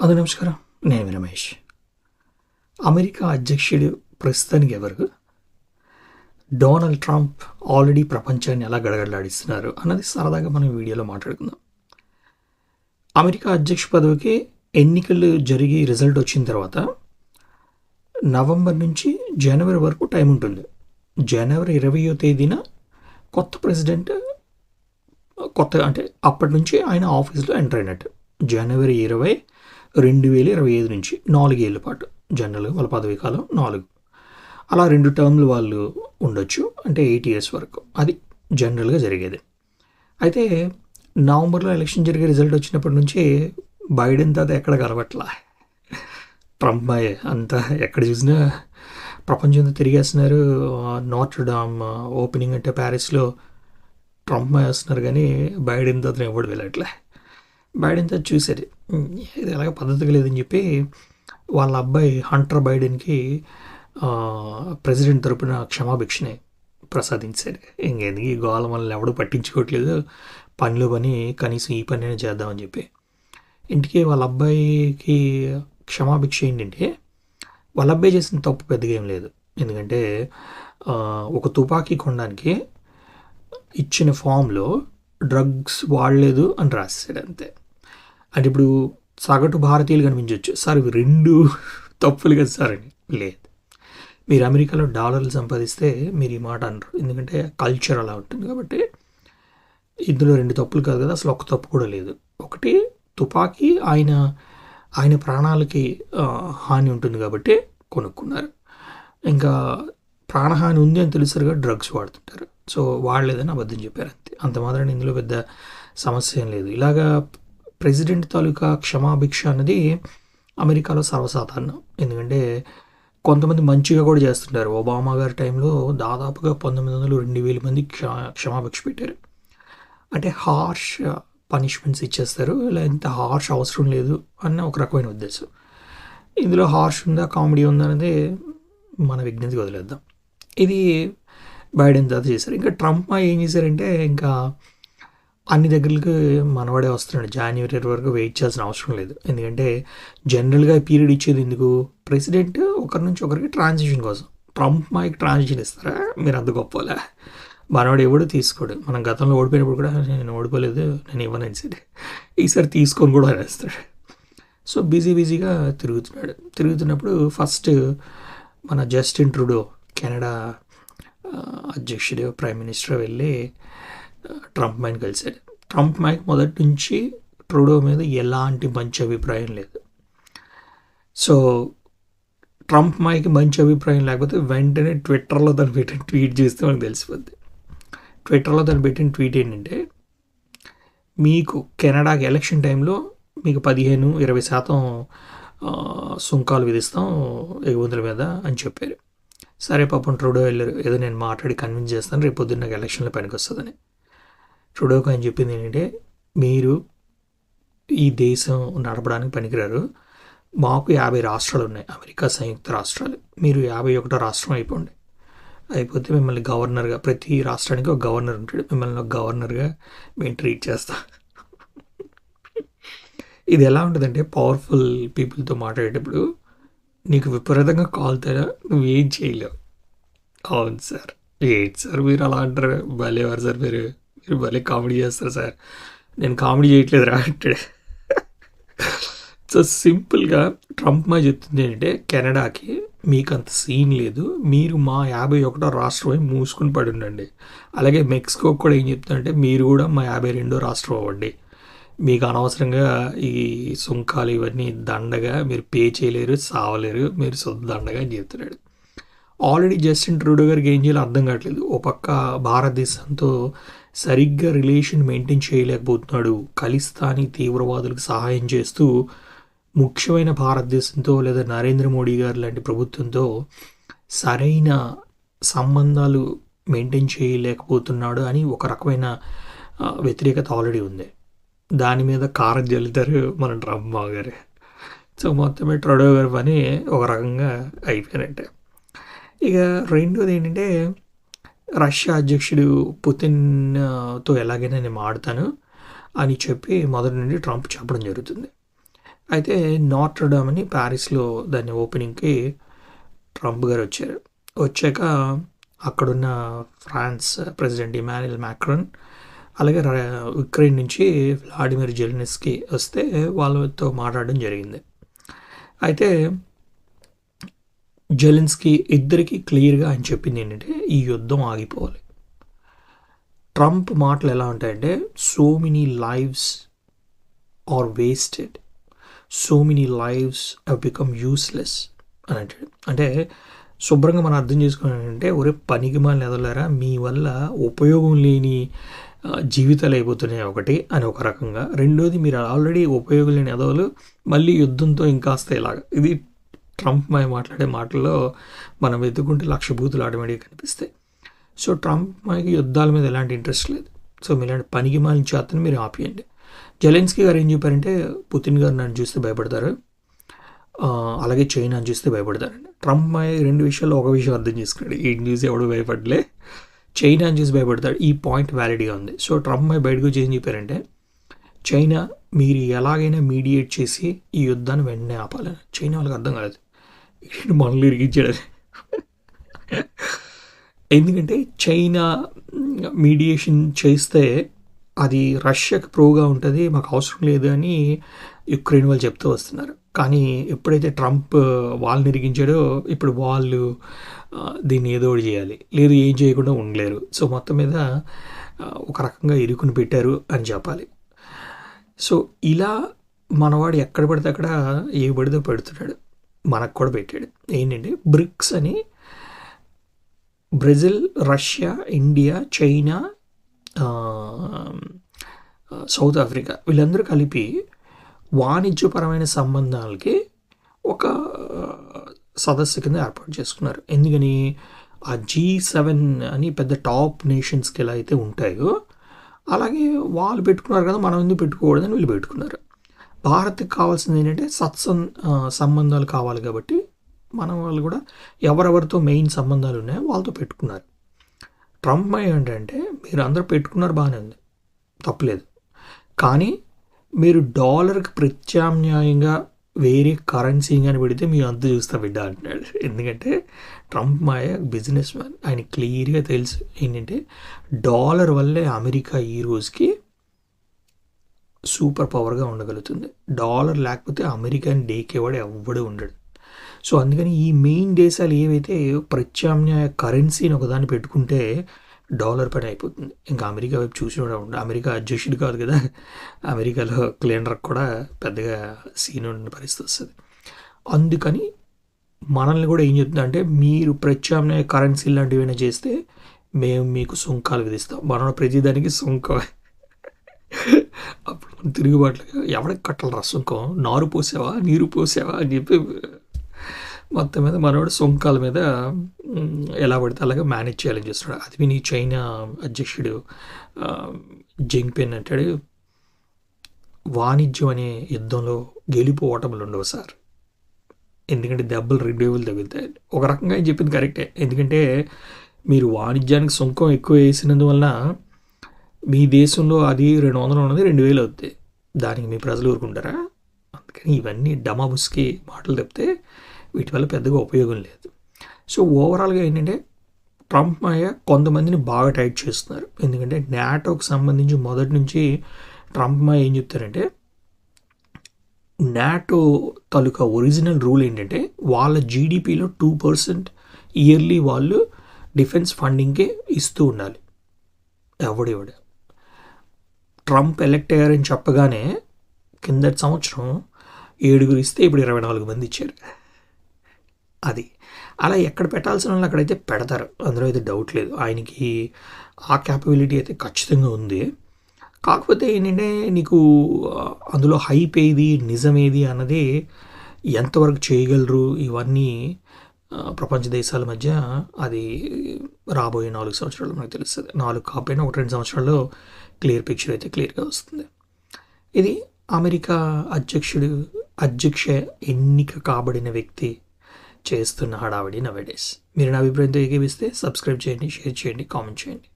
అది నమస్కారం నేను రమేష్ అమెరికా అధ్యక్షుడు ప్రస్తుతానికి ఎవరు డొనాల్డ్ ట్రంప్ ఆల్రెడీ ప్రపంచాన్ని ఎలా గడగడలాడిస్తున్నారు అన్నది సరదాగా మనం వీడియోలో మాట్లాడుకుందాం అమెరికా అధ్యక్ష పదవికి ఎన్నికలు జరిగి రిజల్ట్ వచ్చిన తర్వాత నవంబర్ నుంచి జనవరి వరకు టైం ఉంటుంది జనవరి ఇరవయో తేదీన కొత్త ప్రెసిడెంట్ కొత్త అంటే అప్పటి నుంచి ఆయన ఆఫీస్లో ఎంటర్ అయినట్టు జనవరి ఇరవై రెండు వేల ఇరవై ఐదు నుంచి నాలుగేళ్ళ పాటు. జనరల్గా వాళ్ళ పదవీ కాలం నాలుగు. అలా రెండు టర్మ్లు వాళ్ళు ఉండొచ్చు అంటే ఎయిట్ ఇయర్స్ వరకు. అది జనరల్గా జరిగేది. అయితే నవంబర్లో ఎలక్షన్ జరిగే రిజల్ట్ వచ్చినప్పటి నుంచి బైడెన్ తాత ఎక్కడ కలవట్లా? ట్రంప్ అంతా ఎక్కడ చూసినా ప్రపంచంతో తిరిగేస్తున్నారు. నార్త్ డామ్ ఓపెనింగ్ అంటే ప్యారిస్లో ట్రంప్ వేస్తున్నారు కానీ బైడెన్ తాతను ఎవడు వెళ్ళట్లే? బైడెన్ తాత చూసారు ఇది ఎలాగ పద్ధతిగా లేదని చెప్పి వాళ్ళ అబ్బాయి హంటర్ బైడెన్కి ప్రెసిడెంట్ తరపున క్షమాభిక్షని ప్రసాదించారు ఇంకెందుకు ఈ గోళ మనల్ని ఎవడు పట్టించుకోవట్లేదు? పనులు పని కనీసం ఈ పని అయినా చేద్దామని చెప్పి. ఇంటికి వాళ్ళ అబ్బాయికి క్షమాభిక్ష ఏంటంటే వాళ్ళ అబ్బాయి చేసిన తప్పు పెద్దగా ఏం లేదు. ఎందుకంటే ఒక తుపాకీ కొనడానికి ఇచ్చిన ఫామ్లో డ్రగ్స్ వాడలేదు అని రాశాడు అంతే. అంటే ఇప్పుడు సగటు భారతీయులు కనిపించవచ్చు సార్ ఇవి రెండు తప్పులు కదా సార్ అని. లేదు. మీరు అమెరికాలో డాలర్లు సంపాదిస్తే మీరు ఈ మాట అనరు. ఎందుకంటే కల్చర్ అలా ఉంటుంది కాబట్టి ఇందులో రెండు తప్పులు కాదు కదా. అసలు ఒక తప్పు కూడా లేదు. ఒకటి తుపాకీ ఆయన ఆయన ప్రాణాలకి హాని ఉంటుంది కాబట్టి కొనుక్కున్నారు. ఇంకా ప్రాణహాని ఉంది అని తెలుసరిగా డ్రగ్స్ వాడుతుంటారు. సో వాడలేదని అబద్ధం చెప్పారు అంతే. అంత మాత్రం ఇందులో పెద్ద సమస్య ఏం లేదు. ఇలాగా ప్రెసిడెంట్ తాలూకా క్షమాభిక్ష అన్నది అమెరికాలో సర్వసాధారణం. ఎందుకంటే కొంతమంది మంచిగా కూడా చేస్తుంటారు. ఒబామా గారి టైంలో దాదాపుగా పంతొమ్మిది వందలు రెండు వేల మంది క్ష క్షమాభిక్ష పెట్టారు. అంటే హార్ష్ పనిష్మెంట్స్ ఇచ్చేస్తారు. ఇలా ఇంత హార్ష్ అవసరం లేదు అన్న ఒక రకమైన ఉద్దేశం. ఇందులో హార్ష్ ఉందా కామెడీ ఉందా అనేది మన విజ్ఞతకి వదిలేద్దాం. ఇది బైడెన్ తర్వాత చేశారు. ఇంకా ట్రంప్ ఏం చేశారంటే ఇంకా అన్ని దగ్గరలకు మనవాడే వస్తున్నాడు. జనవరి వరకు వెయిట్ చేయాల్సిన అవసరం లేదు. ఎందుకంటే జనరల్గా పీరియడ్ ఇచ్చేది ఎందుకు? ప్రెసిడెంట్ ఒకరి నుంచి ఒకరికి ట్రాన్సిషన్ కోసం. ట్రంప్ మాకి ట్రాన్సిషన్ ఇస్తారా? మీరు అంత గొప్పలే మనవాడు ఎవడు తీసుకోడు. మనం గతంలో ఓడిపోయినప్పుడు కూడా నేను ఓడిపోలేదు నేను ఇవ్వను సరే ఈసారి తీసుకొని కూడా అనేస్తాడు. సో బిజీ బిజీగా తిరుగుతున్నాడు. తిరుగుతున్నప్పుడు ఫస్ట్ మన జస్టిన్ ట్రూడో కెనడా అధ్యక్షుడు ప్రైమ్ మినిస్టర్ వెళ్ళి ట్రంప్ మైన్ కలిశాడు. ట్రంప్ మైక్ మొదటి నుంచి ట్రూడో మీద ఎలాంటి మంచి అభిప్రాయం లేదు. సో ట్రంప్ మైకి మంచి అభిప్రాయం లేకపోతే వెంటనే ట్విట్టర్లో తను పెట్టిన ట్వీట్ చేస్తే మనకు తెలిసిపోద్ది. ట్విట్టర్లో తను పెట్టిన ట్వీట్ ఏంటంటే మీకు కెనడాకి ఎలక్షన్ టైంలో మీకు పదిహేను ఇరవై శాతం సుంకాలు విధిస్తాం ఎగుమతుల మీద అని చెప్పారు. సరే పాపం ట్రూడో వెళ్ళారు. ఏదో నేను మాట్లాడి కన్విన్స్ చేస్తాను రేపు పొద్దున్న నాకు ఎలక్షన్లో పనికి వస్తుందని ట్రూడోకి ఆయన చెప్పింది ఏంటంటే మీరు ఈ దేశం నడపడానికి పనికిరారు. మాకు యాభై రాష్ట్రాలు ఉన్నాయి. అమెరికా సంయుక్త రాష్ట్రాలు. మీరు యాభై ఒకటో రాష్ట్రం అయిపోండి. అయిపోతే మిమ్మల్ని గవర్నర్గా ప్రతి రాష్ట్రానికి ఒక గవర్నర్ ఉంటాడు. మిమ్మల్ని ఒక గవర్నర్గా మేము ట్రీట్ చేస్తాం. ఇది ఎలా ఉంటుందంటే పవర్ఫుల్ పీపుల్తో మాట్లాడేటప్పుడు నీకు విపరీతంగా కాలుతారా నువ్వేం చేయలేవు. అవును సార్. ఏంటి సార్ మీరు అలా అంటారు? భలేవారు సార్ మీరు. మీరు భలే కామెడీ చేస్తారు సార్. నేను కామెడీ చేయట్లేదు రా అంటాడు. సో సింపుల్గా ట్రంప్ మా చెప్తుంది ఏంటంటే కెనడాకి మీకు అంత సీన్ లేదు. మీరు మా యాభై ఒకటో రాష్ట్రమై మూసుకుని పడి ఉండండి. అలాగే మెక్సికో కూడా ఏం చెప్తుందంటే మీరు కూడా మా యాభై రెండో రాష్ట్రం అవ్వండి. మీకు అనవసరంగా ఈ సుంకాలు ఇవన్నీ దండగా మీరు పే చేయలేరు సావలేరు మీరు సొద్దు దండగా అని చెప్తున్నాడు. ఆల్రెడీ జస్టిన్ ట్రూడో గారికి ఏం చేయాలో అర్థం కావట్లేదు. ఓ పక్క భారతదేశంతో సరిగ్గా రిలేషన్ మెయింటైన్ చేయలేకపోతున్నాడు. ఖలిస్తానీ తీవ్రవాదులకు సహాయం చేస్తూ ముఖ్యమైన భారతదేశంతో లేదా నరేంద్ర మోడీ గారు లాంటి ప్రభుత్వంతో సరైన సంబంధాలు మెయింటైన్ చేయలేకపోతున్నాడు అని ఒక రకమైన వ్యతిరేకత ఆల్రెడీ ఉంది. దాని మీద కారం జల్లుతారు మన ట్రంప్ గారు సో మొత్తమే ట్రడో గారి పని ఒక రకంగా అయిపోయినట్టే. ఇక రెండోది ఏంటంటే రష్యా అధ్యక్షుడు పుతిన్తో ఎలాగైనా నేను ఆడతాను అని చెప్పి మొదటి నుండి ట్రంప్ చెప్పడం జరుగుతుంది. అయితే నాట్రడామ్ అని ప్యారిస్లో దాన్ని ఓపెనింగ్కి ట్రంప్ గారు వచ్చారు. వచ్చాక అక్కడున్న ఫ్రాన్స్ ప్రెసిడెంట్ ఇమాన్యుల్ మ్యాక్రన్ అలాగే ఉక్రెయిన్ నుంచి వ్లాడిమిర్ జెలినెస్కి వస్తే వాళ్ళతో మాట్లాడడం జరిగింది. అయితే జెలెన్స్కి ఇద్దరికి క్లియర్గా ఆయన చెప్పింది ఏంటంటే ఈ యుద్ధం ఆగిపోవాలి. ట్రంప్ మాటలు ఎలా ఉంటాయంటే so many lives are wasted so many lives have become useless అని అంటాడు. అంటే శుభ్రంగా మనం అర్థం చేసుకోవాలంటే ఒరే పనికి మాలిన ఎదలరా మీ వల్ల ఉపయోగం లేని జీవితాలు అయిపోతున్నాయి ఒకటి అని ఒక రకంగా. రెండోది మీరు ఆల్రెడీ ఉపయోగం లేని ఎదవలు మళ్ళీ యుద్ధంతో ఇంకాస్త ఇలాగ. ఇది ట్రంప్ మై మాట్లాడే మాటల్లో మనం వెతుకుంటే లక్ష బూతులు ఆటోమేటిక్గా కనిపిస్తాయి. సో ట్రంప్ మైకి యుద్ధాల మీద ఎలాంటి ఇంట్రెస్ట్ లేదు. సో మీలాంటి పనికి మాలిన అతను మీరు ఆపేయండి. జెలెన్స్కీ గారు ఏం చెప్పారంటే పుతిన్ గారు నన్ను చూస్తే భయపడతారు. అలాగే అలాగే చైనాని చూస్తే భయపడతారండి ట్రంప్ మై రెండు విషయాల్లో ఒక విషయం అర్థం చేసుకున్నాడు. ఈ చూసి ఎవడు భయపడలే? చైనాని చూసి భయపడతాడు. ఈ పాయింట్ వ్యాలిడ్గా ఉంది. సో ట్రంప్ మై బయటకు వచ్చి ఏం చెప్పారంటే చైనా మీరు ఎలాగైనా మీడియేట్ చేసి ఈ యుద్ధాన్ని వెంటనే ఆపాలని. చైనా వాళ్ళకి అర్థం కాలేదు. ఏంటి మనల్ని ఇరిగించాడు ఎందుకంటే చైనా మీడియేషన్ చేస్తే అది రష్యాకి ప్రోగా ఉంటుంది మాకు అవసరం లేదు అని యుక్రెయిన్ వాళ్ళు చెప్తూ వస్తున్నారు. కానీ ఎప్పుడైతే ట్రంప్ వాళ్ళు నిరిగించాడో ఇప్పుడు వాళ్ళు దీన్ని ఏదో ఒకటి చేయాలి. లేదు ఏం చేయకుండా ఉండలేరు. సో మొత్తం మీద ఒక రకంగా ఇరుకుని పెట్టారు అని చెప్పాలి. సో ఇలా మనవాడు ఎక్కడ పడితే అక్కడ ఏ పడితే పెడుతున్నాడు. మనకు కూడా పెట్టాడు. ఏంటంటే బ్రిక్స్ అని Brazil Russia India China South Africa వీళ్ళందరూ కలిపి వాణిజ్యపరమైన సంబంధాలకి ఒక సదస్సు కింద ఏర్పాటు చేసుకున్నారు. ఎందుకని? ఆ జీ సెవెన్ అని పెద్ద టాప్ నేషన్స్కి ఎలా అయితే ఉంటాయో అలాగే వాళ్ళు పెట్టుకున్నారు కదా మనం ఎందుకు పెట్టుకోకూడదని వీళ్ళు పెట్టుకున్నారు. భారత్కి కావాల్సింది ఏంటంటే సత్సం సంబంధాలు కావాలి కాబట్టి మన వాళ్ళు కూడా ఎవరెవరితో మెయిన్ సంబంధాలు ఉన్నాయో వాళ్ళతో పెట్టుకున్నారు. ట్రంప్ ఏంటంటే మీరు అందరూ పెట్టుకున్నారు బాగానే ఉంది. తప్పలేదు. కానీ మీరు డాలర్కి ప్రత్యామ్నాయంగా వేరే కరెన్సీ కానీ పెడితే మీరు అంత చూస్తా బిడ్డ అంటున్నాడు. ఎందుకంటే ట్రంప్ మాయ బిజినెస్ మ్యాన్. ఆయన క్లియర్గా తెలుసు ఏంటంటే డాలర్ వల్లే అమెరికా ఈ రోజుకి సూపర్ పవర్గా ఉండగలుగుతుంది. డాలర్ లేకపోతే అమెరికన్ డేకేవాడు ఎవ్వడు ఉండడు. సో అందుకని ఈ మెయిన్ దేశాలు ఏవైతే ప్రత్యామ్నాయ కరెన్సీని ఒకదాన్ని పెట్టుకుంటే డాలర్ పని అయిపోతుంది. ఇంకా అమెరికా వైపు చూసి కూడా అమెరికా అధ్యక్షుడు కాదు కదా. అమెరికాలో క్లీనర్ కూడా పెద్దగా సీన్ ఉన్న పరిస్థితి వస్తుంది. అందుకని మనల్ని కూడా ఏం చెప్తుందా అంటే మీరు ప్రత్యామ్నాయ కరెన్సీ లాంటివి ఏమైనా చేస్తే మేము మీకు సుంకాలు విధిస్తాం. మనం ప్రతిదానికి సుంకం అప్పుడు మనం తిరుగుబాట్లుగా ఎవడికి కట్టాలరా సుంకం. నారు పోసావా? నీరు పోసావా? అని చెప్పి మొత్తం మీద మనవాడు సుంకాల మీద ఎలా పడితే అలాగా మేనేజ్ చేయాలని చేస్తున్నాడు. అది విని చైనా అధ్యక్షుడు జింగ్పిన్ అంటాడు వాణిజ్యం అనే యుద్ధంలో గెలుపు ఉండవు సార్. ఎందుకంటే దెబ్బలు రెండు వేలు తగులుతాయి. ఒక రకంగా చెప్పింది కరెక్టే. ఎందుకంటే మీరు వాణిజ్యానికి సుంకం ఎక్కువ వేసినందువలన మీ దేశంలో అది రెండు వందలు ఉన్నది రెండు వేలు అవుతాయి దానికి మీ ప్రజలు ఊరుకుంటారా? అందుకని ఇవన్నీ డమాబుస్కి మాటలు తప్పితే వీటి వల్ల పెద్దగా ఉపయోగం లేదు. సో ఓవరాల్గా ఏంటంటే ట్రంప్ మాయ కొంతమందిని బాగా టైట్ చేస్తున్నారు. ఎందుకంటే నాటోకి సంబంధించి మొదటి నుంచి ట్రంప్ మాయ ఏం చెప్తారంటే నాటో తాలూకా ఒరిజినల్ రూల్ ఏంటంటే వాళ్ళ జీడిపిలో టూ పర్సెంట్ ఇయర్లీ వాళ్ళు డిఫెన్స్ ఫండింగ్కే ఇస్తూ ఉండాలి. ఎవడెవడ? ట్రంప్ ఎలక్ట్ అయ్యారని చెప్పగానే కిందటి సంవత్సరం ఏడుగురు ఇస్తే ఇప్పుడు ఇరవై నాలుగు మంది ఇచ్చారు. అది. అలా ఎక్కడ పెట్టాల్సిన వాళ్ళు అక్కడైతే పెడతారు. అందులో అయితే డౌట్ లేదు. ఆయనకి ఆ క్యాపబిలిటీ అయితే ఖచ్చితంగా ఉంది. కాకపోతే ఏంటంటే నీకు అందులో హైప్ ఏది నిజమేది అన్నది ఎంతవరకు చేయగలరు? ఇవన్నీ ప్రపంచ దేశాల మధ్య అది రాబోయే నాలుగు సంవత్సరాలు మనకు తెలుస్తుంది. నాలుగు కాకపోయినా ఒక రెండు సంవత్సరాల్లో క్లియర్ పిక్చర్ అయితే క్లియర్గా వస్తుంది. ఇది అమెరికా అధ్యక్షుడు అధ్యక్ష ఎన్నిక కాబడిన వ్యక్తి చేస్తున్న హడావిడి నవేడేస్ మీరు నా అభిప్రాయంతో ఏకీపిస్తే సబ్స్క్రైబ్ చేయండి షేర్ చేయండి కామెంట్ చేయండి.